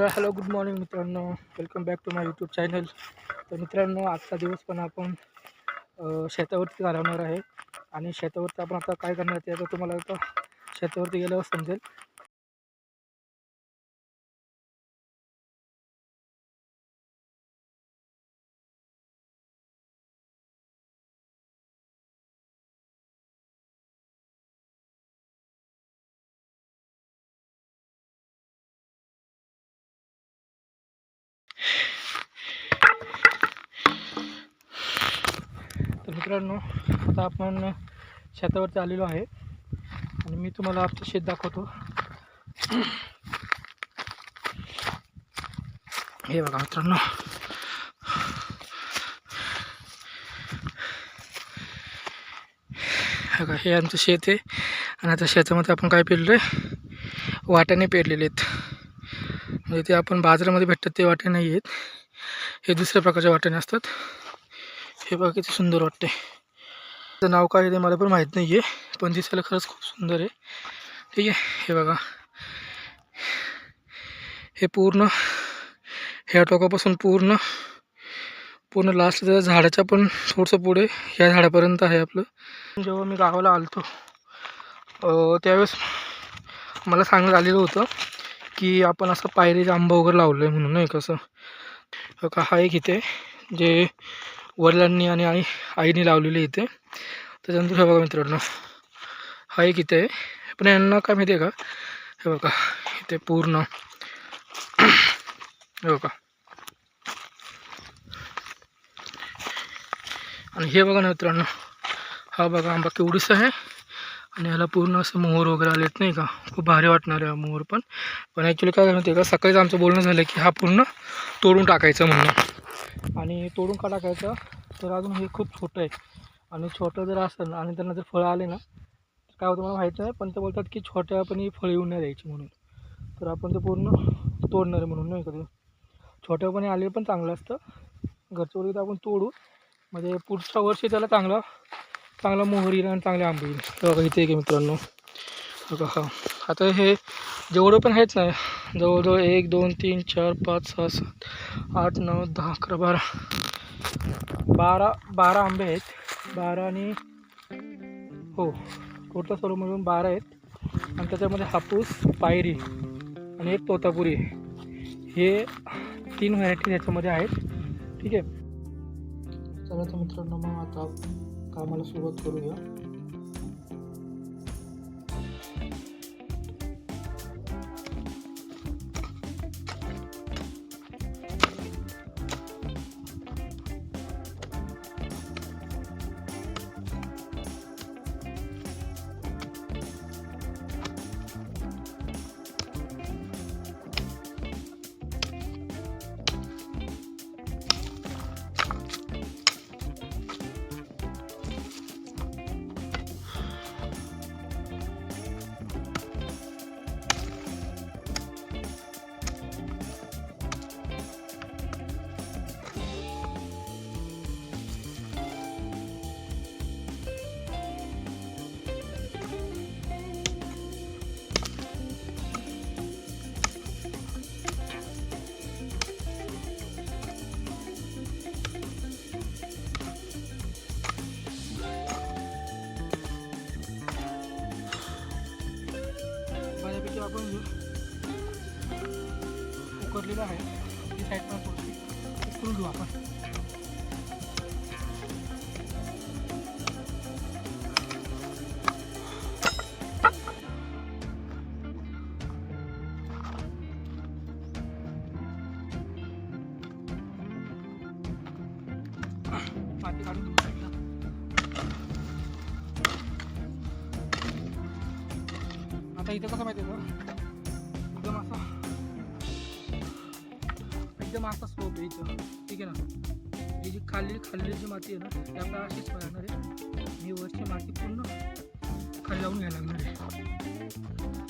तर hello good morning मित्रांनो. Welcome back to my YouTube channel तर मित्रांनो आजचा दिवस पण आपण शेतावरती घालवणार आहे. आणि शेतावरती आपण आता काय करणार ते आता तुम्हाला आता शेतावरती गेल्यावर समजेल. मित्रांनो आता आपण शेतावरती आलेलो आहे. आणि मी तुम्हाला आमचं शेत दाखवतो. हे बघा मित्रांनो. हे बघा हे आमचं शेत आहे. आणि आता शेतामध्ये आपण काय पेरलं आहे वाट्याने पेरलेले आहेत. म्हणजे ते आपण बाजारामध्ये भेटतात ते वाटे नाही आहेत. हे दुसऱ्या प्रकारच्या वाट्याने असतात. हे बघा किती सुंदर वाटते त्याचं नाव काय आहे ते मला पण माहीत नाही आहे पण दिसायला खरंच खूप सुंदर आहे. ठीक आहे हे बघा. हे पूर्ण ह्या टोकापासून पूर्ण पूर्ण लास्ट त्या झाडाच्या पण थोडंसं पुढे ह्या झाडापर्यंत आहे आपलं. जेव्हा मी गावाला आलतो त्यावेळेस मला सांगण्यात आलेलं होतं की आपण असं पायरीचा आंबा वगैरे लावलं आहे म्हणून नाही कसं का हा एक इथे जे वडिलांनी आणि आई आईने लावलेले इथे. त्याच्यानंतर हे बघा मित्रांनो हा एक इथे आहे. पण यांना काय माहिती आहे का? हे बघा इथे पूर्ण. हे बघा. आणि हे बघा ना मित्रांनो हा बघा आंबा केवढीसा आहे. आणि ह्याला पूर्ण असं मोहर वगैरे आलेत नाही का? खूप भारी वाटणार आहे हा मोहर पण. पण ॲक्च्युली काय माहिती आहे का? सकाळीच आमचं बोलणं झालं की हा पूर्ण तोडून टाकायचं म्हणणं आणि तोडून का टाकायचं तर अजून हे खूप छोटं आहे. आणि छोटं जर असेल आणि त्यांना जर फळं आले ना तर काय होतं मला माहीत नाही पण ते बोलतात की छोट्यापणी फळं येऊन नाही द्यायची म्हणून. तर आपण ते पूर्ण तोडणार आहे म्हणून नाही कधी छोट्यापणी आले पण चांगलं असतं. घरच्या वगैरे आपण तोडू. म्हणजे पुढच्या वर्षी त्याला चांगला चांगला मोहर येईल आणि चांगले आंबे येईल. हे बघा इथे एक मित्रांनो. बघा हा. आता हे जेवढं पण आहेच ना जवळजवळ एक दोन तीन चार पाच सहा सात आठ नऊ दहा अकरा बारा. बारा बारा आंबे आहेत. बारा आणि हो टोटल सर्व मिळून बारा आहेत. आणि त्याच्यामध्ये हापूस पायरी आणि एक तोतापुरी हे तीन व्हरायटी ह्याच्यामध्ये आहेत. ठीक आहे. चला तर मित्रांनो मग आता कामाला सुरुवात करूया. एकदम असा स्लोप आहे इथं ठीक आहे ना? ही जी खाली खाल्लेली जी माती आहे ना ती आपल्याला अशीच लागणार आहे. ही वरची माती पूर्ण खाली लावून घ्यायला लागणार आहे.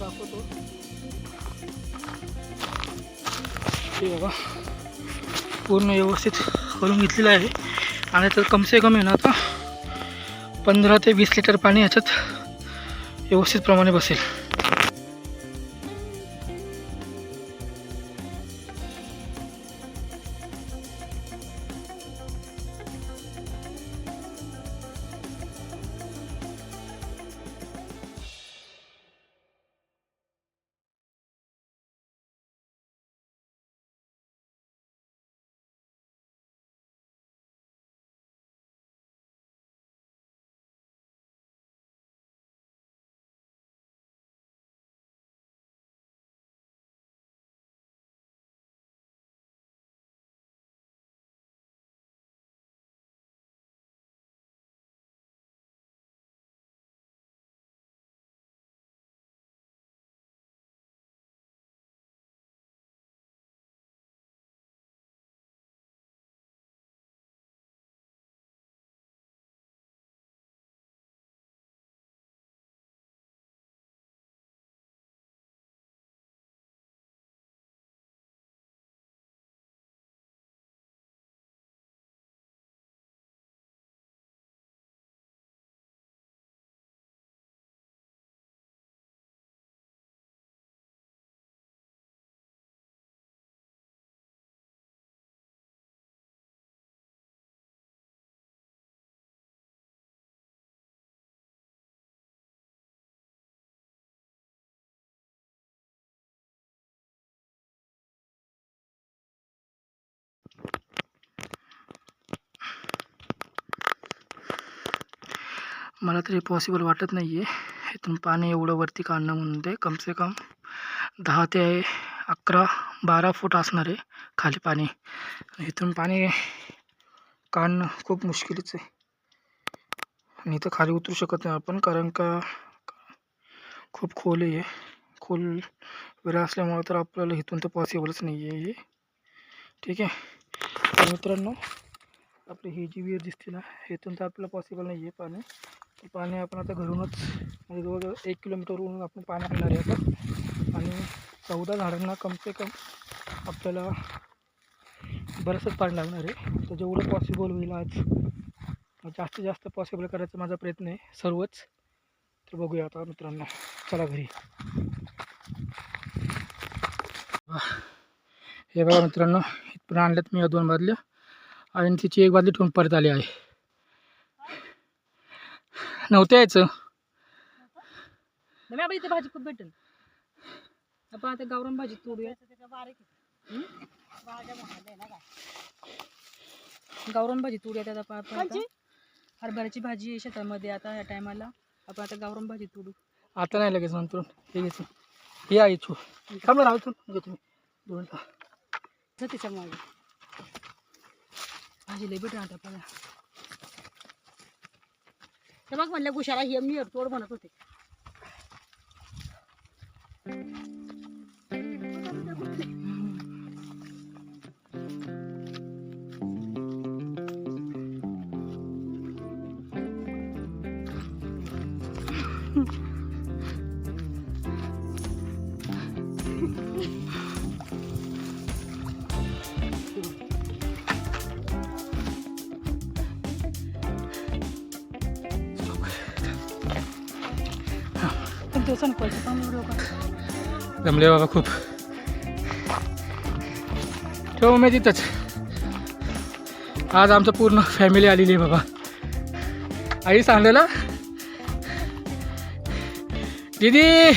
तुम्हाला दाखवतो. हे बघा. पूर्ण व्यवस्थित करून घेतलेलं आहे. आणि तर कमसे कमी ना आता पंधरा ते वीस लिटर पाणी याच्यात व्यवस्थितप्रमाणे बसेल. मला तरी पॉसिबल वाटत नाही आहे इथून पाणी एवढं वरती काढणं म्हणून ते कमसे कम दहा ते अकरा बारा फूट असणार आहे खाली पाणी. इथून पाणी काढणं खूप मुश्किलच आहे. आणि इथं खाली उतरू शकत नाही आपण कारण का खूप खोल आहे. खोल वेळ असल्यामुळं तर आपल्याला इथून तर पॉसिबलच नाही आहे हे. ठीक आहे? मित्रांनो आपली ही जी विहीर दिसते ना इथून तर आपल्याला पॉसिबल नाही आहे पाणी. पाणी आपण आता घरूनच म्हणजे जवळजवळ एक किलोमीटरवरून आपण पाणी आणणार आहे आता. आणि चौदा झाडांना कम से कम आपल्याला बरंचसं पाणी लागणार आहे. तर जेवढं पॉसिबल होईल आज जास्तीत जास्त पॉसिबल करायचा माझा प्रयत्न आहे सर्वच. तर बघूया आता मित्रांनो चला घरी. हे बघा मित्रांनो इथपर्यंत आणल्यात मी या दोन बादल्या आणि तिची एक बादली ठेवून परत आली आहे. नव्हतं यायचं. नाही बाबा इथे भाजी खूप भेटेल. आपण आता गावरान भाजी तोडूया. हं? गावरान भाजी तोडूया त्यात आपण आपण आता हरभऱ्याची भाजी आहे शेतामध्ये आता या टायमाला. आपण आता गावरान भाजी तोडू. आता नाही लगेच नंतर हे घ्यायचं हे आहे छू थांबलं राहतो घेतो मी दोन मिनिटं. जा तिच्यामागे. भाजी लय भेटेल आता आपल्याला. तर मग म्हणलं गुशाला हे मी तोड म्हणत होते. पण पैसे पण एवढं जमले बाबा खूप. ठेव मी तिथंच. आज आमचं पूर्ण फॅमिली आलेली आहे बाबा. आई सांगलेला? दीदी!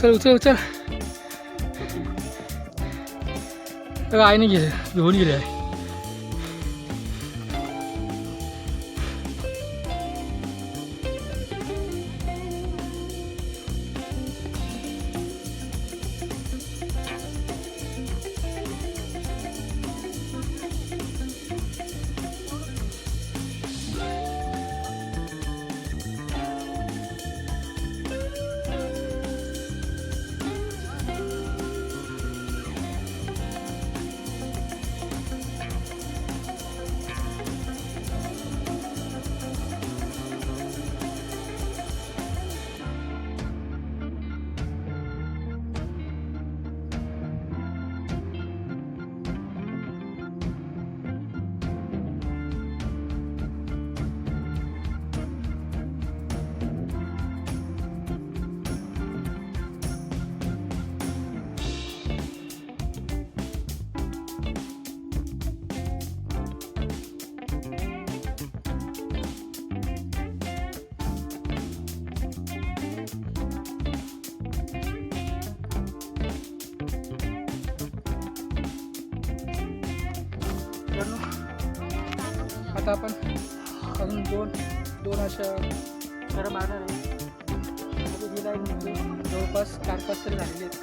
चल उचल उचल. तर आईने गेले घेऊन गेले आहे मित्रांनो आता आपण अजून दोन दोन अशा घर मारणार आहे गेला जवळपास चार पाच तरी झालेले आहेत.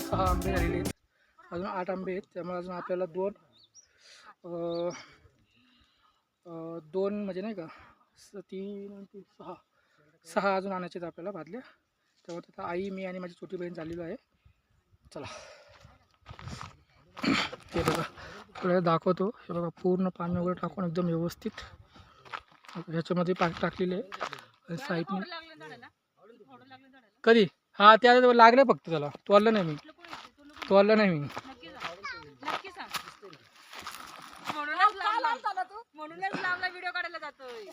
सहा आंबे झालेले आहेत. अजून आठ आंबे आहेत. त्यामुळे अजून आपल्याला दोन दोन म्हणजे नाही का स तीन तीन सहा सहा अजून आणायचे आहेत आपल्याला भाजल्या त्यामुळे आता आई मी आणि माझी छोटी बहीण झालेलो आहे. चला. ते बघा. तुला दाखवतो. हे बघा पूर्ण पाणी वगैरे टाकून एकदम व्यवस्थित. ह्याच्यामध्ये पाणी टाकलेले आहे. साईडने कधी? हा त्या लागले फक्त त्याला. तोडलं नाही मी. तोडलं नाही मी. नक्की सांग नक्की सांग म्हणूनच लांबला व्हिडिओ काढायला जातोय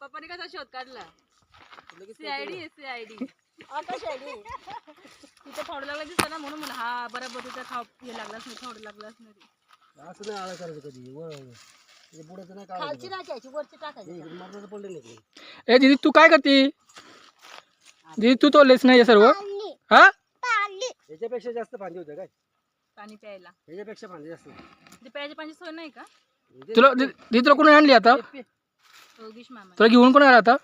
पप्पाने कसा शोध काढला सीआयडी आहे सीआयडी तिथे फावडं लागला दिसतं ना म्हणून म्हणलं हा बरोबर तिथं खाव हे लागलाच नाही फावडं लागलाच नाही असं नाही आळा करायचं कधी वर त्याच्या पुढे नाही खालची टाकायची वरची टाकायची. इकडे मरणाचं पडलं नाही ए दीदी तू काय करते? दीदी तू तोडलेस नाही हे सर्व? हा? याच्यापेक्षा जास्त फांदी होत्या काय? पाणी प्यायला. याच्यापेक्षा फांदी जास्त. ते प्यायची पाणी सोय नाही का? तुला दी- दीदी तुला कोणी आणली आता? योगेश मामा. तुला घेऊन कोण आला आता?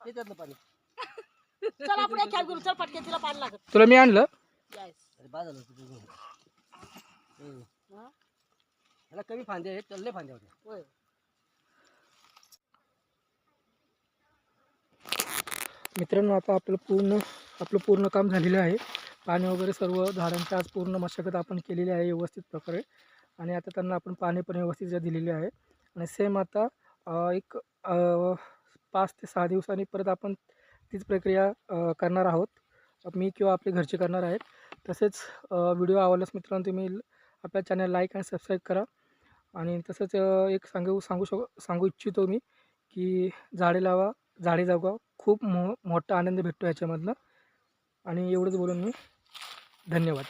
ते त्यातलं पाणी. चल आपण एक कॅब चल पटके तिला पाणी लागत तुला मी आणलं? होतं कमी फांद्या आहेत त्याला लय फांद्या होत्या. मित्रांनो आता आपलं पूर्ण आपलं पूर्ण काम झालेलं आहे. पाणी वगैरे सर्व झाडांची आज पूर्ण मशागत आपण केलेली आहे व्यवस्थित प्रकारे. आणि आता त्यांना आपण पाणी पण व्यवस्थित दिलेले आहे. आणि सेम आता अ, एक अ, पाच ते सहा दिवसांनी परत आपण तीच प्रक्रिया करणार आहोत. मी किंवा आपले घरचे करणार आहेत. तसेच व्हिडिओ आवडल्यास मित्रांनो तुम्ही आपल्या चॅनल लाईक आणि सबस्क्राईब करा. आणि तसंच एक सांगू सांगू शक सांगू इच्छितो मी की झाडे लावा झाडे जगवा. खूप मो मोठा आनंद भेटतो याच्यामधनं. आणि एवढंच बोलून मी धन्यवाद.